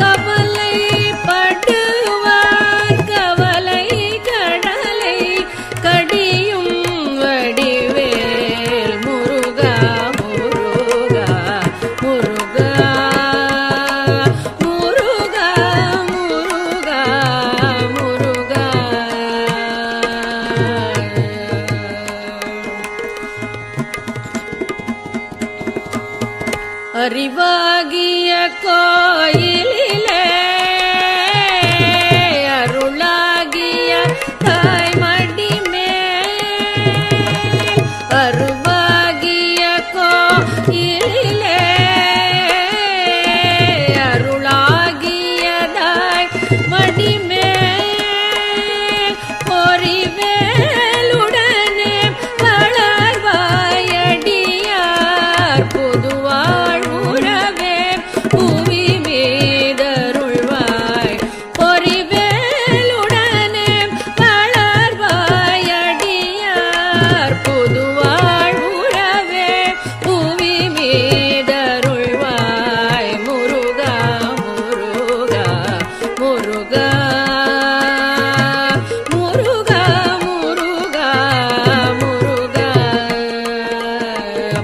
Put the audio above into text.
कब அறிவாகிய கோயிலே